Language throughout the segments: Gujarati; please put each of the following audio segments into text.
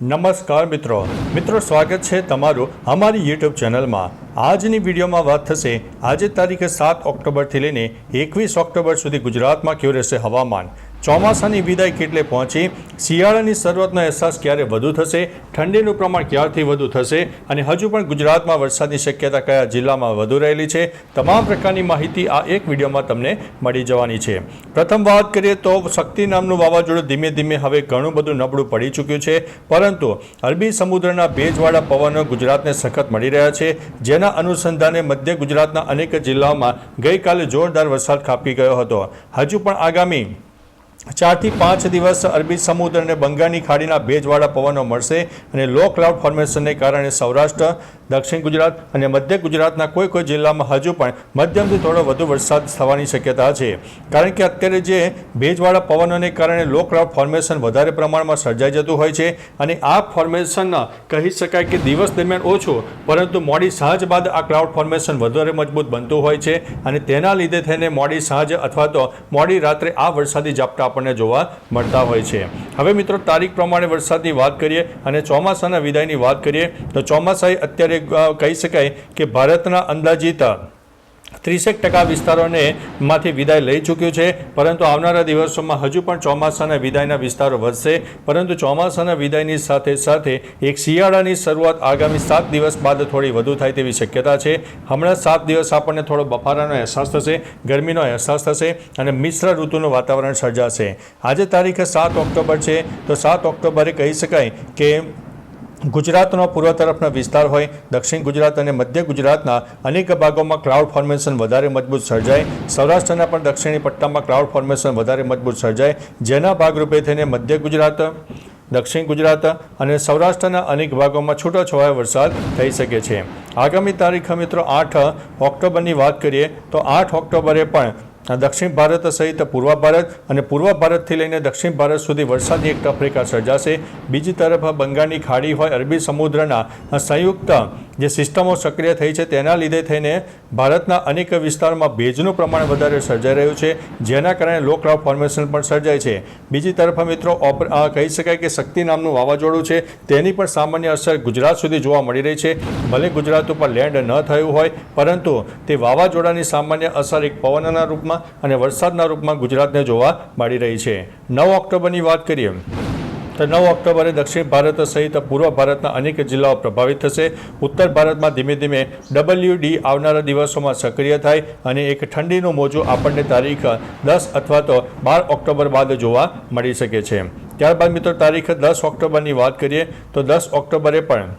નમસ્કાર મિત્રો. મિત્રો, સ્વાગત છે તમારું અમારી યુટ્યુબ ચેનલમાં. આજની વિડીયોમાં વાત થશે, આજે તારીખે સાત ઓક્ટોબરથી લઈને એકવીસ ઓક્ટોબર સુધી ગુજરાતમાં કેવું રહેશે હવામાન? ચોમાસાની વિદાય કેટલે પહોંચી? શિયાળાની શરૂઆતનો અહેસાસ ક્યારે વધુ થશે? ઠંડીનું પ્રમાણ ક્યારથી વધુ થશે? અને હજુ પણ ગુજરાતમાં વરસાદની શક્યતા કયા જિલ્લામાં વધુ રહેલી છે? તમામ પ્રકારની માહિતી આ એક વિડીયોમાં તમને મળી જવાની છે. પ્રથમ વાત કરીએ તો શક્તિ નામનું વાવાઝોડું ધીમે ધીમે હવે ઘણું બધું નબળું પડી ચૂક્યું છે. પરંતુ અરબી સમુદ્રના ભેજવાળા પવનો ગુજરાતને સખત મળી રહ્યા છે. જેના અનુસંધાને મધ્ય ગુજરાતના અનેક જિલ્લાઓમાં ગઈકાલે જોરદાર વરસાદ ખાપી ગયો હતો. હજુ પણ આગામી ચારથી પાંચ દિવસ અરબી સમુદ્ર અને બંગાળની ખાડીના ભેજવાળા પવનો મળશે અને લો ક્લાઉડ ફોર્મેશનને કારણે સૌરાષ્ટ્ર, દક્ષિણ ગુજરાત અને મધ્ય ગુજરાતના કોઈ કોઈ જિલ્લામાં હજુ પણ મધ્યમથી થોડો વધુ વરસાદ થવાની શક્યતા છે. કારણ કે અત્યારે જે ભેજવાળા પવનોને કારણે લો ક્લાઉડ ફોર્મેશન વધારે પ્રમાણમાં સર્જાઈ જતું હોય છે અને આ ફોર્મેશન કહી શકાય કે દિવસ દરમિયાન ઓછું, પરંતુ મોડી સાંજ બાદ આ ક્લાઉડ ફોર્મેશન વધારે મજબૂત બનતું હોય છે અને તેના લીધે થઈને મોડી સાંજ અથવા તો મોડી રાત્રે આ વરસાદી ઝાપટા આપણને જોવા મળતા હોય છે. હવે મિત્રો, તારીખ પ્રમાણે વરસાદની વાત કરીએ અને ચોમાસાના વિદાયની વાત કરીએ, તો ચોમાસાએ અત્યારે કહી શકાય કે ભારતના અંદાજિત ત્રીસેક ટકા વિસ્તારોને માંથી વિદાય લઈ ચૂક્યું છે. પરંતુ આવનારા દિવસોમાં હજુ પણ ચોમાસાના વિદાયના વિસ્તારો વધશે. પરંતુ ચોમાસાના વિદાયની સાથે સાથે એક શિયાળાની શરૂઆત આગામી સાત દિવસ બાદ થોડી વધુ થાય તેવી શક્યતા છે. હમણાં સાત દિવસ આપણને થોડો બફારાનો અહેસાસ થશે, ગરમીનો અહેસાસ થશે અને મિશ્ર ઋતુનું વાતાવરણ સર્જાશે. આજે તારીખે સાત ઓક્ટોબર છે. તો સાત ઓક્ટોબરે કહી શકાય કે ગુજરાતનો પૂર્વ તરફનો વિસ્તાર હોય, દક્ષિણ ગુજરાત અને મધ્ય ગુજરાતના અનેક ભાગોમાં ક્લાઉડ ફોર્મેશન વધારે મજબૂત સર્જાય. સૌરાષ્ટ્રના પણ દક્ષિણી પટ્ટામાં ક્લાઉડ ફોર્મેશન વધારે મજબૂત સર્જાય. જેના ભાગરૂપે થઈને મધ્ય ગુજરાત, દક્ષિણ ગુજરાત અને સૌરાષ્ટ્રના અનેક ભાગોમાં છૂટોછવાયો વરસાદ થઈ શકે છે. આગામી તારીખ મિત્રો આઠ ઓક્ટોબરની વાત કરીએ, તો આઠ ઓક્ટોબરે પણ દક્ષિણ ભારત સહિત પૂર્વ ભારત અને પૂર્વ ભારતથી લઈને દક્ષિણ ભારત સુધી વરસાદની એક ટફરેખા સર્જાશે. બીજી તરફ બંગાળની ખાડી હોય અરબી સમુદ્રના સંયુક્ત જે સિસ્ટમો સક્રિય થઈ છે તેના લીધે થઈને ભારતના અનેક વિસ્તારોમાં ભેજનું પ્રમાણ વધારે સર્જાઈ રહ્યું છે, જેના કારણે લો ક્લાઉડ ફોર્મેશન પણ સર્જાય છે. બીજી તરફ મિત્રો કહી શકાય કે શક્તિ નામનું વાવાઝોડું છે, તેની પણ સામાન્ય અસર ગુજરાત સુધી જોવા મળી રહી છે. ભલે ગુજરાત ઉપર લેન્ડ ન થયું હોય, પરંતુ તે વાવાઝોડાની સામાન્ય અસર એક પવનના રૂપમાં અને વરસાદના રૂપમાં ગુજરાતને જોવા મળી રહી છે. નવ ઓક્ટોબરની વાત કરીએ, તો નવ ઓક્ટોબરે દક્ષિણ ભારત સહિત પૂર્વ ભારતના અનેક જિલ્લાઓ પ્રભાવિત થશે. ઉત્તર ભારતમાં ધીમે ધીમે ડબલ્યુડી આવનારા દિવસોમાં સક્રિય થાય અને એક ઠંડીનું મોજું આપણને તારીખ દસ અથવા તો બાર ઓક્ટોબર બાદ જોવા મળી શકે છે. ત્યારબાદ મિત્રો, તારીખ દસ ઓક્ટોબરની વાત કરીએ, તો દસ ઓક્ટોબરે પણ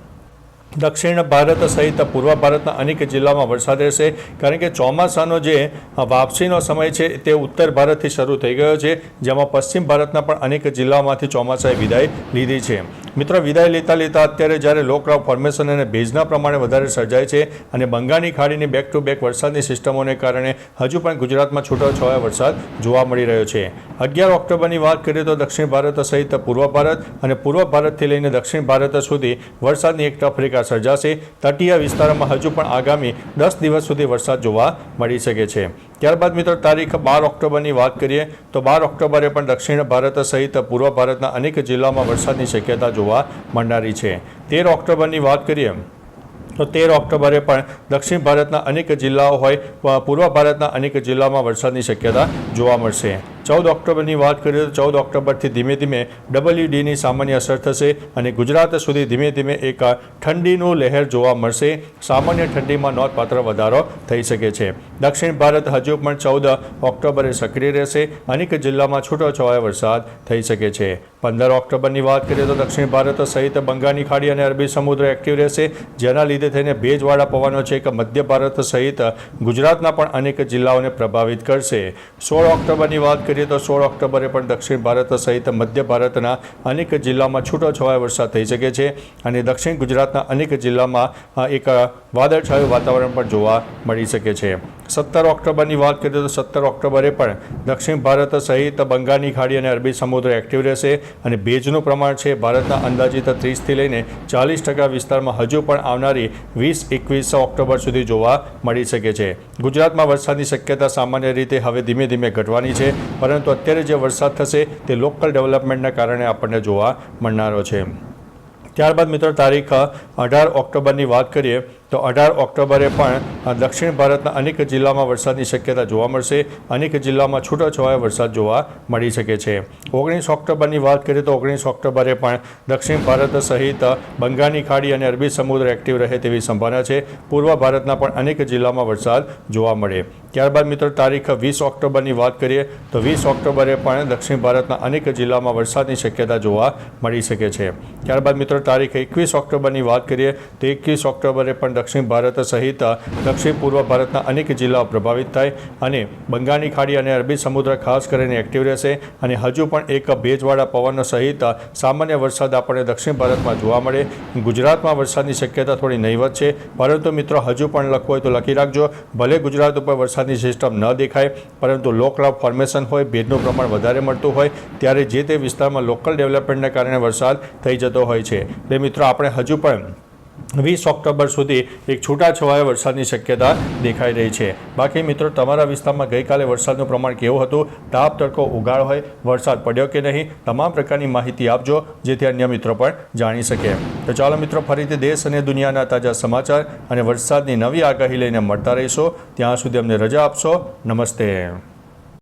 દક્ષિણ ભારત સહિત પૂર્વ ભારતના અનેક જિલ્લામાં વરસાદ રહેશે. કારણ કે ચોમાસાનો જે વાપસીનો સમય છે તે ઉત્તર ભારતથી શરૂ થઈ ગયો છે, જેમાં પશ્ચિમ ભારતના પણ અનેક જિલ્લાઓમાંથી ચોમાસાએ વિદાય લીધી છે. મિત્રો, વિદાય લેતા લેતા અત્યારે જ્યારે લોકરાવ ફોર્મેશન અને ભેજના પ્રમાણે વધારે સર્જાય છે અને બંગાળની ખાડીની બેક ટુ બેક વરસાદની સિસ્ટમોને કારણે હજુ પણ ગુજરાતમાં છૂટોછવાયો વરસાદ જોવા મળી રહ્યો છે. અગિયાર ઓક્ટોબરની વાત કરીએ તો દક્ષિણ ભારત સહિત પૂર્વ ભારત અને પૂર્વ ભારતથી લઈને દક્ષિણ ભારત સુધી વરસાદની એક ટફરેખા સર્જાશે. તટીય વિસ્તારોમાં હજુ પણ આગામી દસ દિવસ સુધી વરસાદ જોવા મળી શકે છે. ત્યારબાદ મિત્રો, તારીખ બાર ઓક્ટોબરની વાત કરીએ તો બાર ઓક્ટોબરે પણ દક્ષિણ ભારત સહિત પૂર્વ ભારતના અનેક જિલ્લામાં વરસાદની શક્યતા જોવા મળનારી છે. તેર ઓક્ટોબરની વાત કરીએ તો તેર ઓક્ટોબરે પણ દક્ષિણ ભારતના અનેક જિલ્લાઓ હોય પૂર્વ ભારતના અનેક જિલ્લામાં વરસાદની શક્યતા જોવા મળશે. ચૌદ ઓક્ટોબરની વાત કરીએ તો ચૌદ ઓક્ટોબરથી ધીમે ધીમે ડબલ્યુ ડીની સામાન્ય અસર થશે અને ગુજરાત સુધી ધીમે ધીમે એક ઠંડીનું લહેર જોવા મળશે. સામાન્ય ઠંડીમાં નોંધપાત્ર વધારો થઈ શકે છે. દક્ષિણ ભારત હજુ પણ ચૌદ ઓક્ટોબરે સક્રિય રહેશે. અનેક જિલ્લામાં છૂટોછવાયો વરસાદ થઈ શકે છે. પંદર ઓક્ટોબરની વાત કરીએ તો દક્ષિણ ભારત સહિત બંગાળની ખાડી અને અરબી સમુદ્ર એક્ટિવ રહેશે, જેના લીધે થઈને ભેજવાળા પવનો છે કે મધ્ય ભારત સહિત ગુજરાતના પણ અનેક જિલ્લાઓને પ્રભાવિત કરશે. સોળ ઓક્ટોબરની વાત કરીએ તો સોળ ઓક્ટોબરે પણ દક્ષિણ ભારત સહિત મધ્ય ભારતના અનેક જિલ્લામાં છૂટોછવાયો વરસાદ થઈ શકે છે અને દક્ષિણ ગુજરાતના અનેક જિલ્લામાં એક વાદળછાયું વાતાવરણ પણ જોવા મળી શકે છે. સત્તર ઓક્ટોબરની વાત કરીએ તો સત્તર ઓક્ટોબરે પણ દક્ષિણ ભારત સહિત બંગાળની ખાડી અને અરબી સમુદ્ર એક્ટિવ રહેશે અને ભેજનું પ્રમાણ છે ભારતના અંદાજિત ત્રીસથી લઈને ચાલીસ ટકા વિસ્તારમાં હજુ પણ આવનારી વીસ, એકવીસ ઓક્ટોબર સુધી જોવા મળી શકે છે. ગુજરાતમાં વરસાદની શક્યતા સામાન્ય રીતે હવે ધીમે ધીમે ઘટવાની છે, પરંતુ અત્યારે જે વરસાદ થશે તે લોકલ ડેવલપમેન્ટના કારણે આપણને જોવા મળનારો છે. ત્યારબાદ મિત્રો તારીખ અઢાર ઓક્ટોબરની વાત કરીએ તો અઢાર ઓક્ટોબરે પણ દક્ષિણ ભારતના અનેક જિલ્લામાં વરસાદની શક્યતા જોવા મળશે. અનેક જિલ્લામાં છૂટાછવાયા વરસાદ જોવા મળી શકે છે. ઓગણીસ ઓક્ટોબરની વાત કરીએ તો ઓગણીસ ઓક્ટોબરે પણ દક્ષિણ ભારત સહિત બંગાળની ખાડી અને અરબી સમુદ્ર એક્ટિવ રહે તેવી સંભાવના છે. પૂર્વ ભારતના પણ અનેક જિલ્લામાં વરસાદ જોવા મળે. ત્યારબાદ મિત્રો, તારીખ વીસ ઓક્ટોબરની વાત કરીએ તો વીસ ઓક્ટોબરે પણ દક્ષિણ ભારતના અનેક જિલ્લામાં વરસાદની શક્યતા જોવા મળી શકે છે. ત્યારબાદ મિત્રો, તારીખ એકવીસ ઓક્ટોબરની વાત કરીએ તો એકવીસ ઓક્ટોબરે પણ દક્ષિણ ભારત સહિત દક્ષિણ પૂર્વ ભારતના અનેક જિલ્લાઓ પ્રભાવિત થાય અને બંગાળની ખાડી અને અરબી સમુદ્ર ખાસ કરીને એક્ટિવ રહેશે અને હજુ પણ એક ભેજવાળા પવન સહિત સામાન્ય વરસાદ આપણને દક્ષિણ ભારતમાં જોવા મળે. ગુજરાતમાં વરસાદની શક્યતા થોડી નહીવત છે. પરંતુ મિત્રો, હજુ પણ લખવું હોય તો લખી રાખજો. ભલે ગુજરાત ઉપર વરસાદની સિસ્ટમ ન દેખાય, પરંતુ લો ક્લાઉડ ફોર્મેશન હોય, ભેજનું પ્રમાણ વધારે મળતું હોય, ત્યારે જે તે વિસ્તારમાં લોકલ ડેવલપમેન્ટને કારણે વરસાદ થઈ જતો હોય છે. એટલે મિત્રો, આપણે હજુ પણ વીસ ઓક્ટોબર સુધી એક છૂટાછવાયા વરસાદની શક્યતા દેખાઈ રહી છે. બાકી મિત્રો, તમારા વિસ્તારમાં ગઈકાલે વરસાદનું પ્રમાણ કેવું હતું? તાપ, તડકો, ઉગાડ હોય, વરસાદ પડ્યો કે નહીં? તમામ પ્રકારની માહિતી આપજો, જેથી અન્ય મિત્રો પણ જાણી શકે. તો ચાલો મિત્રો, ફરીથી દેશ અને દુનિયાના તાજા સમાચાર અને વરસાદની નવી આગાહી લઈને મળતા રહીશો. ત્યાં સુધી અમને રજા આપશો. નમસ્તે.